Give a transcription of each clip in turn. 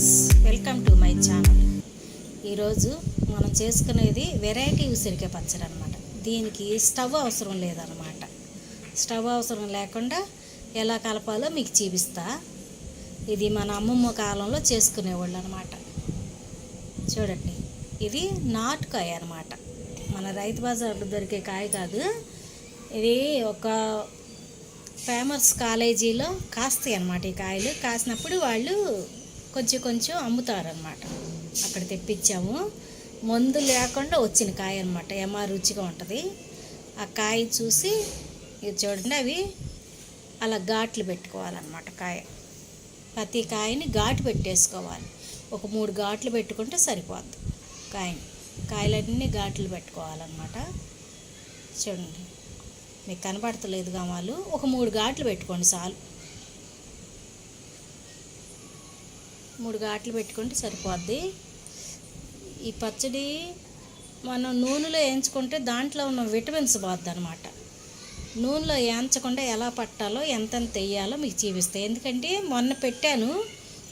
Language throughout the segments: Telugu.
Friends welcome to my channel. ఈరోజు మనం చేసుకునేది వెరైటీ ఉసిరికాయ పచ్చడి అనమాట దీనికి స్టవ్ అవసరం లేదనమాట స్టవ్ అవసరం లేకుండా ఎలా కలపాలో మీకు చూపిస్తా. ఇది మన అమ్మమ్మ కాలంలో చేసుకునేవాళ్ళు అనమాట చూడండి ఇది నాటుకాయ అనమాట మన రైతు బజార్లో దొరికే కాయ కాదు. ఇది ఒక ఫేమస్ కాలేజీలో కాస్తాయి అన్నమాట ఈ కాయలు. కాసినప్పుడు వాళ్ళు కొంచెం కొంచెం అమ్ముతారనమాట అక్కడ తెప్పించాము. మందు లేకుండా వచ్చిన కాయ అనమాట ఏమా రుచిగా ఉంటుంది. ఆ కాయ చూసి ఇది చూడండి అవి అలా ఘాట్లు పెట్టుకోవాలన్నమాట కాయ. ప్రతి కాయని ఘాటు పెట్టేసుకోవాలి. ఒక మూడు ఘాట్లు పెట్టుకుంటే సరిపోద్ది కాయని. కాయలన్నీ ఘాట్లు పెట్టుకోవాలన్నమాట. చూడండి. మీకు కనబడతలేదు గమాలు ఒక మూడు ఘాట్లు పెట్టుకోండి చాలు. మూడు ఘాట్లు పెట్టుకుంటే సరిపోద్ది. ఈ పచ్చడి మనం నూనెలో వేయించుకుంటే దాంట్లో ఉన్న విటమిన్స్ పోద్ది అనమాట నూనెలో వేయించకుండా ఎలా పట్టాలో ఎంతెంత వేయాలో మీకు చూపిస్తాయి. ఎందుకంటే మొన్న పెట్టాను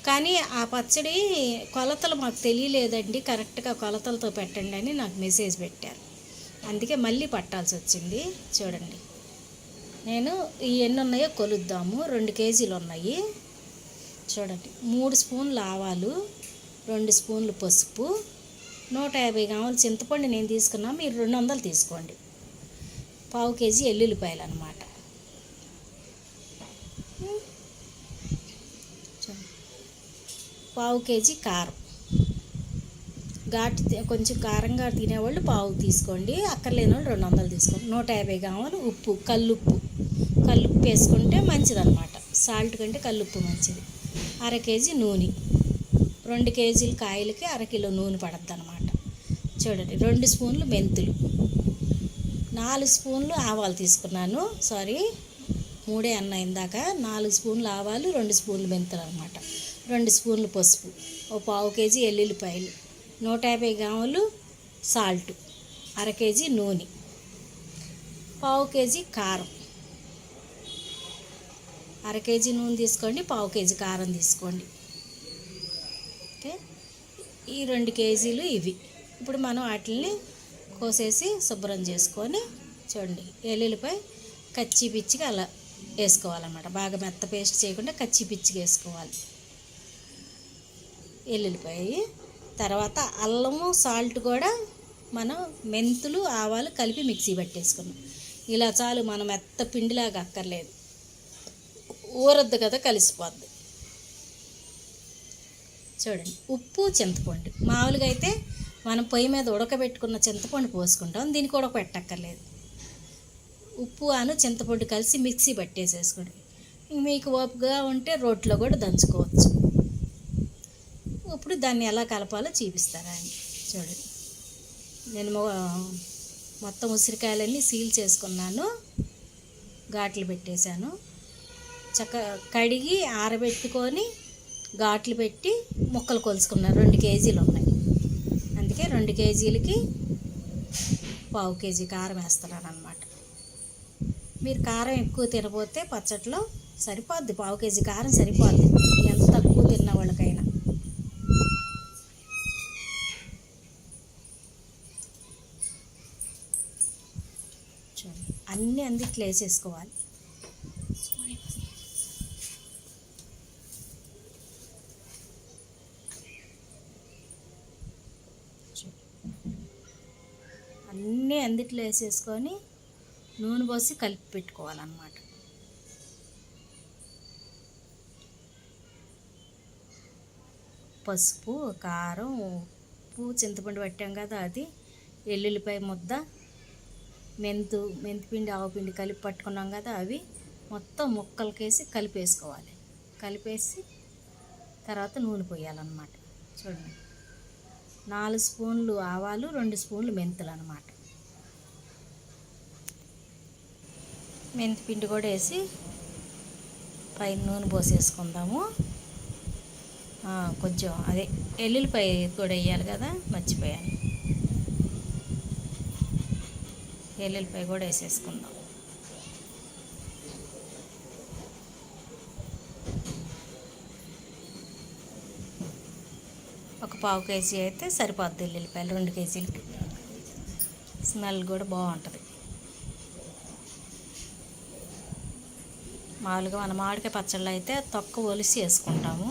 కానీ ఆ పచ్చడి కొలతలు మాకు తెలియలేదండి. కరెక్ట్గా కొలతలతో పెట్టండి అని నాకు మెసేజ్ పెట్టారు. అందుకే మళ్ళీ పట్టాల్సి వచ్చింది. చూడండి. నేను ఈ ఎన్ని ఉన్నాయో కొలుద్దాము. రెండు కేజీలు ఉన్నాయి. చూడండి మూడు స్పూన్లు ఆవాలు రెండు స్పూన్లు పసుపు నూట యాభై గ్రాముల చింతపండు నేను తీసుకున్నా మీరు రెండు వందలు తీసుకోండి. పావు కేజీ ఎల్లుల్లిపాయలు అనమాట పావు కేజీ కారం. ఘాటు కొంచెం కారంగా తినేవాళ్ళు పావు తీసుకోండి అక్కర్లేని వాళ్ళు రెండు వందలు తీసుకోండి. నూట యాభై గ్రాములు ఉప్పు కల్లుప్పు. కల్లుప్పు వేసుకుంటే మంచిదన్నమాట. సాల్ట్ కంటే కల్లుప్పు మంచిది. అర కేజీ నూనె. రెండు కేజీల కాయలకి అర కిలో నూనె పడద్ది అనమాట చూడండి రెండు స్పూన్లు మెంతులు. నాలుగు స్పూన్లు ఆవాలు తీసుకున్నాను. సారీ మూడే అన్న ఇందాక. నాలుగు స్పూన్లు ఆవాలు రెండు స్పూన్లు మెంతులు అనమాట రెండు స్పూన్లు పసుపు. ఓ పావు కేజీ ఎల్లుల్లిపాయలు. నూట యాభై గ్రాములు సాల్ట్. అర కేజీ నూనె. పావు కేజీ కారం. అర కేజీ నూనె తీసుకోండి పావు కేజీ కారం తీసుకోండి. ఓకే? ఈ రెండు కేజీలు ఇవి. ఇప్పుడు మనం వాటిని కోసేసి శుభ్రం చేసుకొని చూడండి ఎల్లుల్లిపై కచ్చి పిచ్చిగా అలా వేసుకోవాలన్నమాట. బాగా మెత్త పేస్ట్ చేయకుండా కచ్చి పిచ్చిగా వేసుకోవాలి. ఎల్లుల్లిపాయ. తర్వాత అల్లము సాల్ట్ కూడా మనం మెంతులు ఆవాలు కలిపి మిక్సీ పట్టేసుకున్నాం. ఇలా చాలు మనం మెత్త పిండిలాగా అక్కర్లేదు. ఊరద్దు కదా కలిసిపోద్ది. చూడండి ఉప్పు చింతపండు. మామూలుగా అయితే మనం పొయ్యి మీద ఉడకబెట్టుకున్న చింతపండు పోసుకుంటాం దీనికి పెట్టక్కర్లేదు. ఉప్పు అను చింతపండు కలిసి మిక్సీ పట్టేసేసుకోండి. మీకు ఓపుగా ఉంటే రోట్లో కూడా దంచుకోవచ్చు. ఇప్పుడు దాన్ని ఎలా కలపాలో చూపిస్తారా అని చూడండి. నేను మొ- మొత్తం ఉసిరికాయలన్నీ సీల్ చేసుకున్నాను. ఘాట్లు పెట్టేశాను. చక్క కడిగి ఆరబెట్టుకొని ఘాట్లు పెట్టి ముక్కలు కొలుసుకున్నాను రెండు కేజీలు ఉన్నాయి. అందుకే రెండు కేజీలకి పావు కేజీ కారం వేస్తున్నాను అనమాట మీరు కారం ఎక్కువ తినబోతే పచ్చట్లో సరిపోద్ది. పావు కేజీ కారం సరిపోద్ది. ఎంత తక్కువ తిన్న వాళ్ళకైనా. అన్నీ అందుట్లో వేసేసుకోవాలి అందుట్లో వేసేసుకొని నూనె పోసి కలిపి పెట్టుకోవాలన్నమాట. పసుపు కారం ఉప్పు చింతపండు పట్టాం కదా అది ఎల్లుల్లిపాయ ముద్ద మెంతు మెంతిపిండి ఆవపిండి కలిపి పట్టుకున్నాం కదా అవి మొత్తం ముక్కలకేసి కలిపేసుకోవాలి. కలిపేసి తర్వాత నూనె పోయాలన్నమాట. చూడండి. నాలుగు స్పూన్లు ఆవాలు రెండు స్పూన్లు మెంతులు అనమాట మెంతి పిండి కూడా వేసి పైన నూనె పోసేసుకుందాము. కొంచెం అదే ఎల్లుల్లిపాయ కూడా వేయాలి కదా మర్చిపోయాను. ఎల్లుల్లిపాయ కూడా వేసేసుకుందాం. పావు కేజీ అయితే సరిపోద్ది ఎల్లుల్లిపాయలు రెండు కేజీలకి. స్మెల్ కూడా బాగుంటుంది. మామూలుగా మన మామిడికాయ పచ్చళ్ళు అయితే తొక్క ఒలిసి వేసుకుంటాము.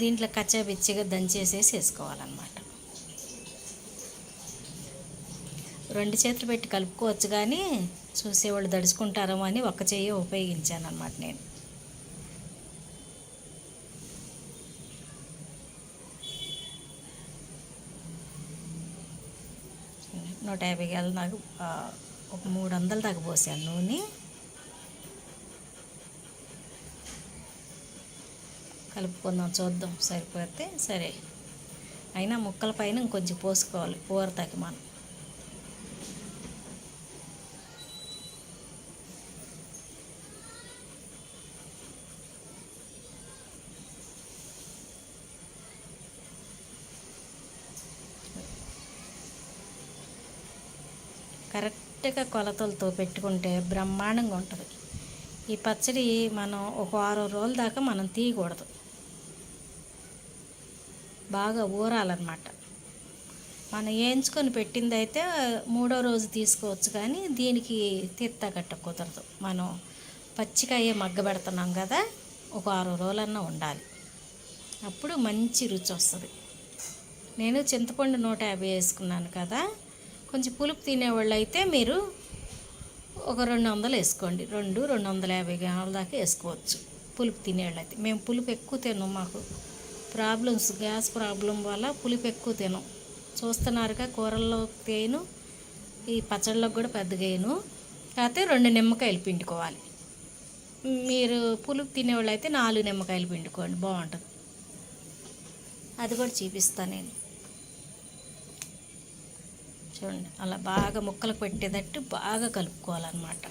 దీంట్లో కచ్చా బిచ్చిగా దంచేసేసి వేసుకోవాలన్నమాట. రెండు చేతులు పెట్టి కలుపుకోవచ్చు కానీ చూసేవాళ్ళు దడుచుకుంటారేమో అని ఒక్క చెయ్యి ఉపయోగించాను అనమాట నేను. నూట యాభై గల నాకు ఒక మూడు వందల దాకా పోసాను నూనె. కలుపుకుందాం చూద్దాం సరిపోతే సరే. అయినా ముక్కల పైన ఇంకొంచెం పోసుకోవాలి ఊరతాకి మనం. కరెక్ట్గా కొలతలతో పెట్టుకుంటే బ్రహ్మాండంగా ఉంటుంది. ఈ పచ్చడి మనం ఒక వారం రోజుల దాకా మనం తీయకూడదు. బాగా ఊరాలన్నమాట. మనం వేయించుకొని పెట్టింది అయితే మూడో రోజు తీసుకోవచ్చు కానీ దీనికి తీర్థగట్ట కుదరదు. మనం పచ్చికాయ మగ్గబెడుతున్నాం కదా ఒక ఆరు రోజులన్నా ఉండాలి. అప్పుడు మంచి రుచి వస్తుంది. నేను చింతపండు నూట యాభై వేసుకున్నాను కదా కొంచెం పులుపు తినేవాళ్ళు అయితే మీరు ఒక రెండు వందలు వేసుకోండి. రెండు రెండు వందల యాభై గ్రాముల దాకా వేసుకోవచ్చు. పులుపు తినేవాళ్ళు అయితే మేము పులుపు ఎక్కువ తిన్నాం మాకు. ప్రాబ్లమ్స్ గ్యాస్ ప్రాబ్లం వల్ల పులుపు ఎక్కువ తినం. చూస్తున్నారుగా కూరల్లో తేను ఈ పచ్చళ్ళకు కూడా పెద్దగాను కాకపోతే రెండు నిమ్మకాయలు పిండుకోవాలి. మీరు పులుపు తినేవాళ్ళు అయితే నాలుగు నిమ్మకాయలు పిండుకోండి బాగుంటుంది. అది కూడా చూపిస్తాను నేను. చూడండి అలా బాగా ముక్కలకు పెట్టేటట్టు బాగా కలుపుకోవాలన్నమాట.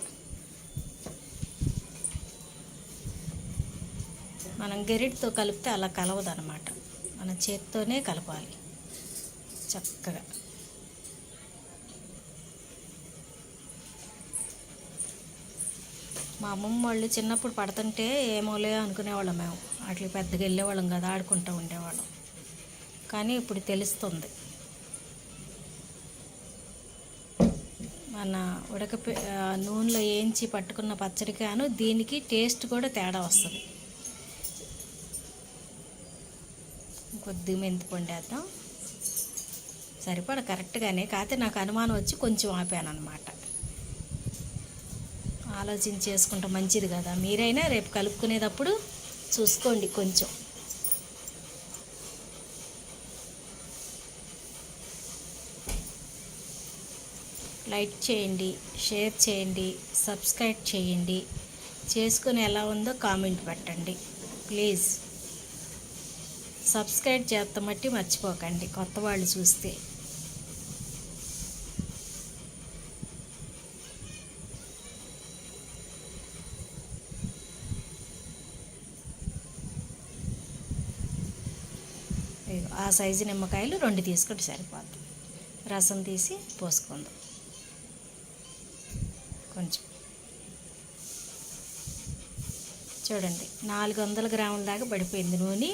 మనం గెరిటితో కలిపితే అలా కలవదనమాట మన చేత్తోనే కలపాలి. చక్కగా. మా అమ్మమ్మ వాళ్ళు చిన్నప్పుడు పడుతుంటే ఏమోలే అనుకునేవాళ్ళం మేము. అట్లా పెద్దగా వెళ్ళేవాళ్ళం కదా ఆడుకుంటూ ఉండేవాళ్ళం. కానీ ఇప్పుడు తెలుస్తుంది. మన ఉడక నూనెలో వేయించి పట్టుకున్న పచ్చడికాను దీనికి టేస్ట్ కూడా తేడా వస్తుంది. కొద్ది మెంతి పొండేద్దాం సరిపడ కరెక్ట్గానే కాకపోతే నాకు అనుమానం వచ్చి కొంచెం ఆపాను అనమాట ఆలోచన చేసుకుంటే మంచిది కదా. మీరైనా రేపు కలుపుకునేటప్పుడు చూసుకోండి కొంచెం. లైక్ చేయండి షేర్ చేయండి సబ్స్క్రైబ్ చేయండి. చేసుకుని ఎలా ఉందో కామెంట్ పెట్టండి. ప్లీజ్. సబ్స్క్రైబ్ చేస్తామట్టి మర్చిపోకండి కొత్త వాళ్ళు చూస్తే. ఆ సైజు నిమ్మకాయలు రెండు తీసుకుంటే సరిపోద్ది. రసం తీసి పోసుకుందాం. కొంచెం. చూడండి నాలుగు వందల గ్రాముల దాకా పడిపోయింది నూనె.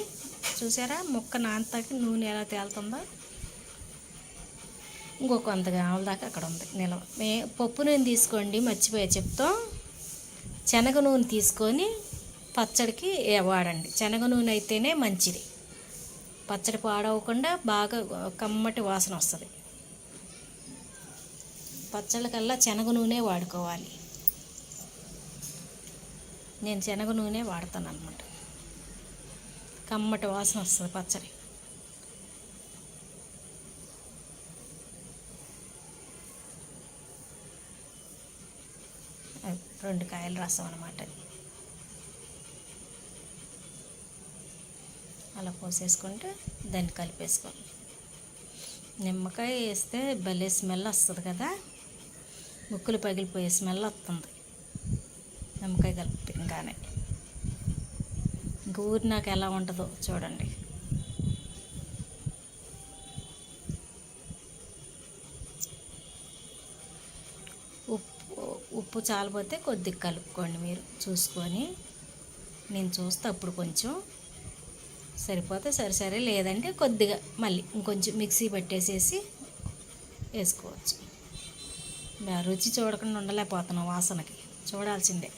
చూసారా? ముక్క నాంతకి నూనె ఎలా తేలుతుందో? ఇంకొక వంద గ్రాముల దాకా అక్కడ ఉంది నిలవ. మే పప్పు నూనె తీసుకోండి మర్చిపోయా చెప్తాం. శనగ నూనె తీసుకొని పచ్చడికి వాడండి. శనగ నూనె అయితేనే మంచిది. పచ్చడి పాడవకుండా బాగా కమ్మటి వాసన వస్తుంది. పచ్చళ్ళకల్లా శనగ నూనె వాడుకోవాలి. నేను శనగ నూనె వాడతాను అనమాట కమ్మటి వాసన వస్తుంది పచ్చడి. రెండు కాయల రసం అనమాట అది. అలా పోసేసుకుంటే దాన్ని కలిపేసుకోండి నిమ్మకాయ వేస్తే భలే స్మెల్ వస్తుంది కదా ముక్కులు పగిలిపోయే స్మెల్ వస్తుంది. నిమ్మకాయ కలిపి ఇంకానే. ఊరి నాకు ఎలా ఉంటుందో చూడండి. ఉప్పు ఉప్పు చాలిపోతే కొద్దిగా కలుపుకోండి మీరు చూసుకొని. నేను చూస్తే అప్పుడు కొంచెం. సరిపోతే సరే సరే లేదంటే కొద్దిగా మళ్ళీ ఇంకొంచెం మిక్సీ పట్టేసేసి వేసుకోవచ్చు. రుచి చూడకుండా ఉండలేకపోతున్నాం వాసనకి. చూడాల్సిందే.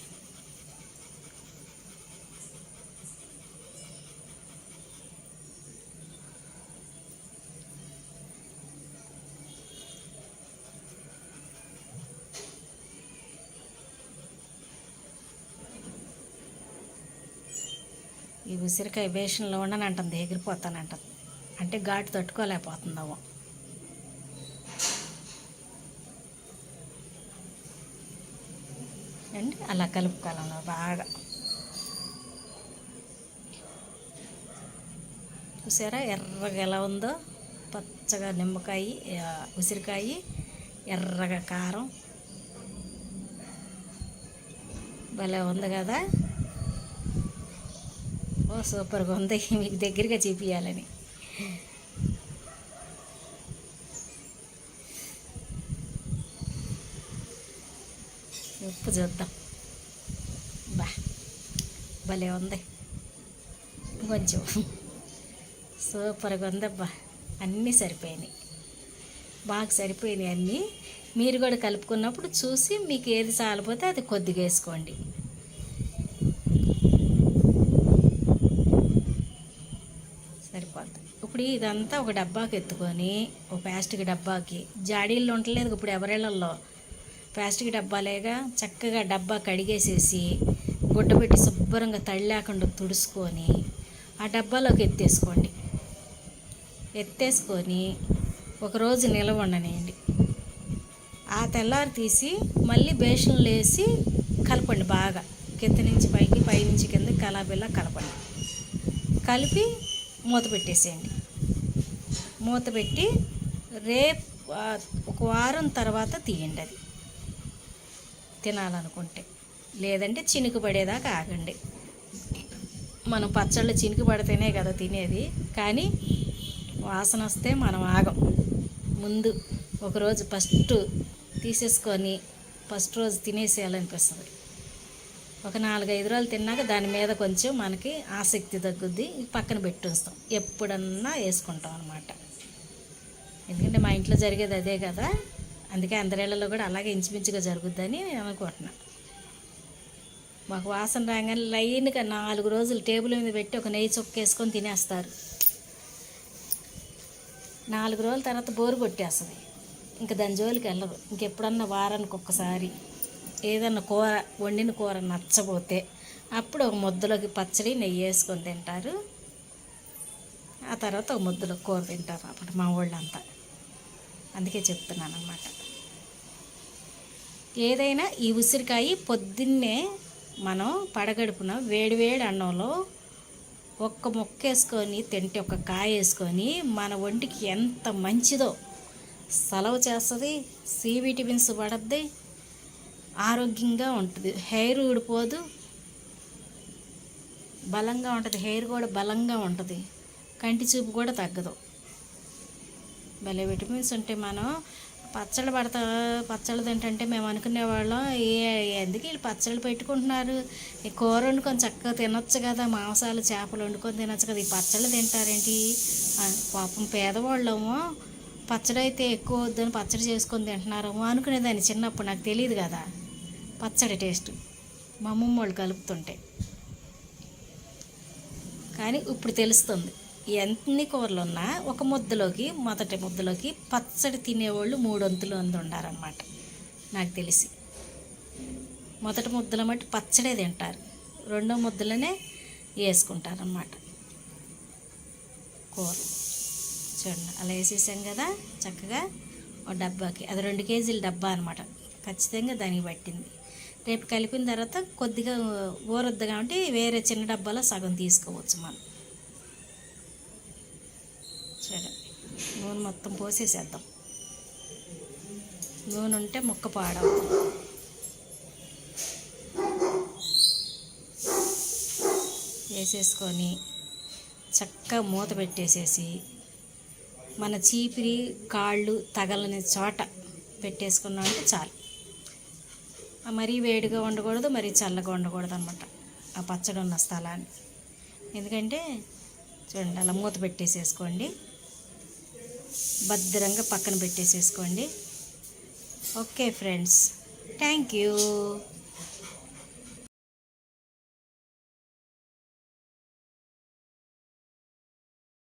ఉసిరికాయ బేషన్లో ఉండనంటుంది ఎగిరిపోతానంటుంది. అంటే ఘాటు తట్టుకోలేకపోతుందాము. అండి అలా కలుపుకోవాలన్నా బాగా. చూసారా ఎర్రగా ఎలా ఉందో? పచ్చగా నిమ్మకాయ ఉసిరికాయ ఎర్రగా కారం. భలే ఉంది కదా? సూపర్గా ఉంది. మీకు దగ్గరగా చూపించాలని ఉప్పు చూద్దాం. బా భలే ఉంది. కొంచెం. సూపర్గా ఉందబ్బా అన్నీ సరిపోయినాయి. బాగా సరిపోయినాయి అన్నీ. మీరు కూడా కలుపుకున్నప్పుడు చూసి మీకు ఏది చాలిపోతే అది కొద్దిగా వేసుకోండి సరిపోద్ది ఇప్పుడు ఇదంతా ఒక డబ్బాకి ఎత్తుకొని ఒక ప్లాస్టిక్ డబ్బాకి. జాడీల్లో ఉండలేదు ఇప్పుడు ఎవరిళ్ళల్లో ప్లాస్టిక్ డబ్బాలేగా చక్కగా డబ్బా కడిగేసేసి గుడ్డ పెట్టి శుభ్రంగా తడి లేకుండా తుడుచుకొని ఆ డబ్బాలోకి ఎత్తేసుకోండి. ఎత్తేసుకొని ఒకరోజు నిలవ ఉండనియండి. ఆ తెల్లారి తీసి మళ్ళీ బేషన్లు వేసి కలపండి బాగా. కింద నుంచి పైకి పై నుంచి కింద కలాబిల్లా కలపండి. కలిపి మూత పెట్టేసేయండి. మూత పెట్టి రేపు ఒక వారం తర్వాత తీయండి అది. తినాలనుకుంటే. లేదంటే చినుకు పడేదాకా ఆగండి. మనం పచ్చళ్ళు చినుకు పడితేనే కదా తినేది. కానీ వాసన వస్తే మనం ఆగం. ముందు ఒకరోజు ఫస్ట్ తీసేసుకొని ఫస్ట్ రోజు తినేసేయాలనిపిస్తుంది. ఒక నాలుగైదు రోజులు తిన్నాక దాని మీద కొంచెం మనకి ఆసక్తి తగ్గుద్ది. పక్కన పెట్టి ఉంచుతాం ఎప్పుడన్నా వేసుకుంటాం అనమాట ఎందుకంటే మా ఇంట్లో జరిగేది అదే కదా. అందుకే అందరిళ్ళలో కూడా అలాగే ఇంచుమించుగా జరుగుద్దని నేను అనుకుంటున్నాను మాకు వాసన రాగానే లైన్గా నాలుగు రోజులు టేబుల్ మీద పెట్టి ఒక నెయ్యి చుక్కేసుకొని తినేస్తారు. నాలుగు రోజుల తర్వాత బోరు కొట్టేస్తుంది. ఇంకా దాని జోలికి వెళ్ళరు. ఇంకెప్పుడన్నా వారానికి ఒక్కసారి ఏదన్నా కూర వండిన కూర నచ్చపోతే అప్పుడు ఒక ముద్దలోకి పచ్చడి నెయ్యి వేసుకొని తింటారు. ఆ తర్వాత ఒక ముద్దలో కూర తింటారు అప్పుడు మా వాళ్ళంతా అందుకే చెప్తున్నాను అన్నమాట ఏదైనా ఈ ఉసిరికాయ పొద్దున్నే మనం పడగడుపున వేడివేడి అన్నంలో ఒక్క ముక్క వేసుకొని తింటే ఒక కాయ వేసుకొని మన ఒంటికి ఎంత మంచిదో సెలవు చేస్తుంది సి విటమిన్స్ పడద్ది ఆరోగ్యంగా ఉంటుంది. హెయిర్ ఊడిపోదు బలంగా ఉంటుంది. హెయిర్ కూడా బలంగా ఉంటుంది. కంటి చూపు కూడా తగ్గదు. భలే విటమిన్స్ ఉంటాయి మనం పచ్చళ్ళు పడతా పచ్చళ్ళు తింటుంటే మేము అనుకునేవాళ్ళం ఏ ఎందుకు వీళ్ళు పచ్చళ్ళు పెట్టుకుంటున్నారు? ఈ కూర వండుకొని చక్కగా తినొచ్చు కదా మాంసాలు చేపలు వండుకొని తినొచ్చు కదా ఈ పచ్చళ్ళు తింటారేంటి? పాపం పేదవాళ్ళము పచ్చడి అయితే ఎక్కువ వద్దని పచ్చడి చేసుకొని తింటున్నారేమో అనుకునేదాన్ని చిన్నప్పుడు నాకు తెలియదు కదా. పచ్చడి టేస్ట్. మా అమ్మమ్మ వాళ్ళు కలుపుతుంటే. కానీ ఇప్పుడు తెలుస్తుంది. ఎన్ని కూరలు ఉన్నా ఒక ముద్దలోకి మొదటి ముద్దలోకి పచ్చడి తినేవాళ్ళు మూడొంతులు మంది ఉండారనమాట నాకు తెలిసి. మొదటి ముద్దల మట్టి పచ్చడే తింటారు. రెండో ముద్దలనే వేసుకుంటారనమాట కూర. చూడండి అలా వేసేసాం కదా చక్కగా ఒక డబ్బాకి. అది రెండు కేజీల డబ్బా అనమాట ఖచ్చితంగా దానికి పట్టింది. రేపు కలిపిన తర్వాత కొద్దిగా ఊరొద్దు కాబట్టి వేరే చిన్న డబ్బాలో సగం తీసుకోవచ్చు మనం. సరే. నూనె మొత్తం పోసేసేద్దాం. నూనె ఉంటే ముక్క పాడవుతుంది. వేసేసుకొని చక్కగా మూత పెట్టేసేసి మన చీపిరి కాళ్ళు తగలని చోట పెట్టేసుకున్నామంటే చాలు. మరీ వేడిగా ఉండకూడదు మరీ చల్లగా ఉండకూడదు అనమాట ఆ పచ్చడి ఉన్న స్థలాన్ని. ఎందుకంటే చూడండి అలా మూత పెట్టేసేసుకోండి. భద్రంగా పక్కన పెట్టేసేసుకోండి. Okay friends. Thank you.